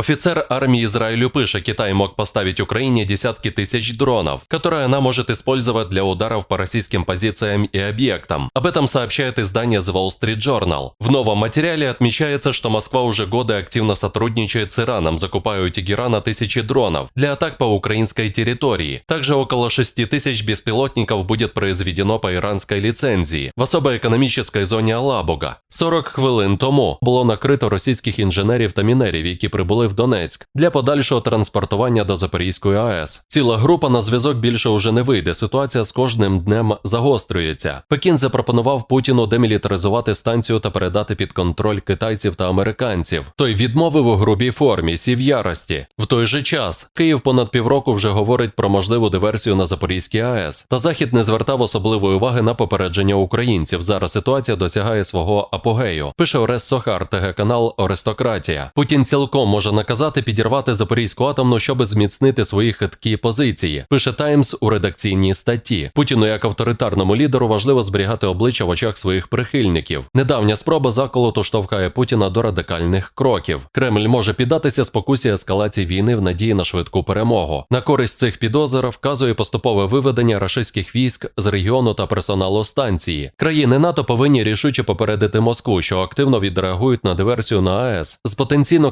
Офицер армии Израилю пише, Китай мог поставить Украине десятки тысяч дронов, которые она может использовать для ударов по российским позициям и объектам. Об этом сообщает издание The Wall Street Journal. В новом материале отмечается, что Москва уже годы активно сотрудничает с Ираном, закупая у Тегерана тысячи дронов для атак по украинской территории. Также около 6 тысяч беспилотников будет произведено по иранской лицензии в особой економічній зоні Алабуга. 40 хвилин тому було накрито російських інженерів та мінерів, які прибули в Донецьк для подальшого транспортування до Запорізької АЕС. Ціла група на зв'язок більше уже не вийде. Ситуація з кожним днем загострюється. Пекін запропонував Путіну демілітаризувати станцію та передати під контроль китайців та американців. Той відмовив у грубій формі, сів ярості. В той же час Київ понад півроку вже говорить про можливу диверсію на Запорізькій АЕС. Та Захід не звертав особливої уваги на попередження українців. Зараз ситуація досягає свого апогею. Пише Орес Сохар, ТГ канал Аристократія. Путін цілком може наказати підірвати Запорізьку атомну, щоб зміцнити свої хиткі позиції. Пише Таймс у редакційній статті. Путіну як авторитарному лідеру важливо зберігати обличчя в очах своїх прихильників. Недавня спроба заколоту штовхає Путіна до радикальних кроків. Кремль може піддатися спокусі ескалації війни в надії на швидку перемогу. На користь цих підозр вказує поступове виведення рашистських військ з регіону та персоналу станції. Країни НАТО повинні рішуче попередити Москву, що активно відреагують на диверсію на АЕС з потенційно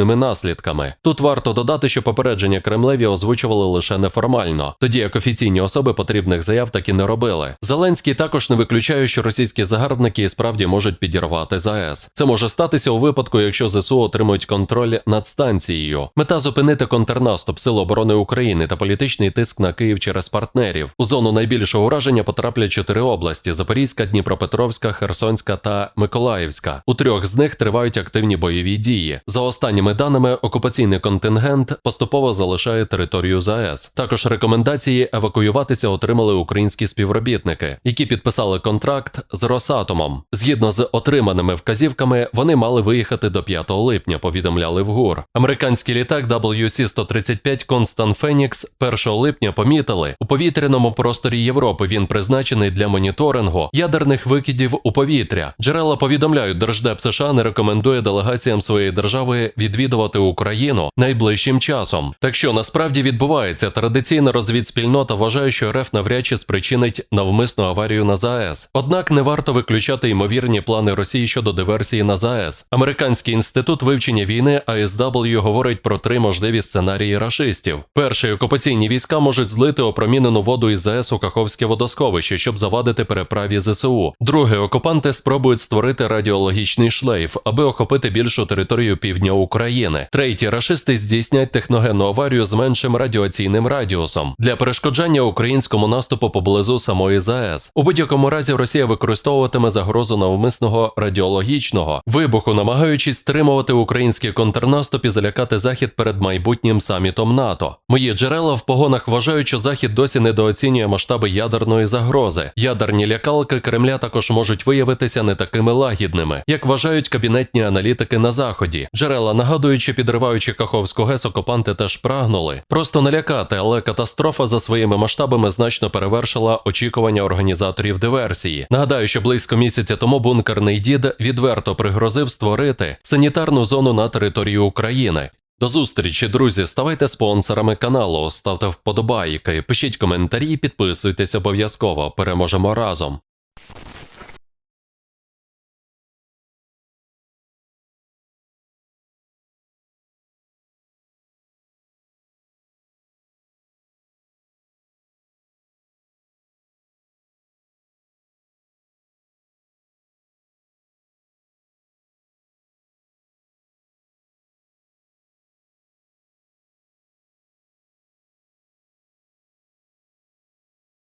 катастрофічними наслідками. Тут варто додати, що попередження Кремлеві озвучували лише неформально, тоді як офіційні особи потрібних заяв так і не робили. Зеленський також не виключає, що російські загарбники і справді можуть підірвати ЗАЕС. Це може статися у випадку, якщо ЗСУ отримують контроль над станцією. Мета зупинити контрнаступ Сил оборони України та політичний тиск на Київ через партнерів. У зону найбільшого ураження потраплять чотири області: Запорізька, Дніпропетровська, Херсонська та Миколаївська. У трьох з них тривають активні бойові дії. За останніми даними, окупаційний контингент поступово залишає територію ЗАЕС. Також рекомендації евакуюватися отримали українські співробітники, які підписали контракт з Росатомом. Згідно з отриманими вказівками, вони мали виїхати до 5 липня. Повідомляли в ГУР. Американський літак WC-135 Констант Фенікс 1 липня помітили у повітряному просторі Європи. Він призначений для моніторингу ядерних викидів у повітря. Джерела повідомляють, Держдеп США не рекомендує делегаціям своєї держави відвідувати Україну найближчим часом. Так що насправді відбувається традиційна розвідспільнота вважає, що РФ навряд чи спричинить навмисну аварію на ЗАЕС. Однак не варто виключати ймовірні плани Росії щодо диверсії на ЗАЕС. Американський інститут вивчення війни ASW говорить про три можливі сценарії рашистів. Перший окупаційні війська можуть злити опромінену воду із ЗАЕС у Каховське водосховище, щоб завадити переправі ЗСУ. Друге, окупанти спробують створити радіологічний шлейф, аби охопити більшу територію півдня України. Третє, рашисти здійснять техногенну аварію з меншим радіаційним радіусом для перешкоджання українському наступу поблизу самої ЗАЕС. У будь-якому разі Росія використовуватиме загрозу навмисного радіологічного вибуху, намагаючись стримувати український контрнаступ і залякати захід перед майбутнім самітом НАТО. Мої джерела в погонах вважають, що захід досі недооцінює масштаби ядерної загрози. Ядерні лякалки Кремля також можуть виявитися не такими лагідними, як вважають кабінетні аналітики на заході. Джерела нагадуючи, підриваючи Каховську ГЕС, окупанти теж прагнули просто налякати, але катастрофа за своїми масштабами значно перевершила очікування організаторів диверсії. Нагадаю, що близько місяця тому бункерний дід відверто пригрозив створити санітарну зону на території України. До зустрічі, друзі. Ставайте спонсорами каналу, ставте вподобайки, пишіть коментарі, підписуйтесь обов'язково. Переможемо разом.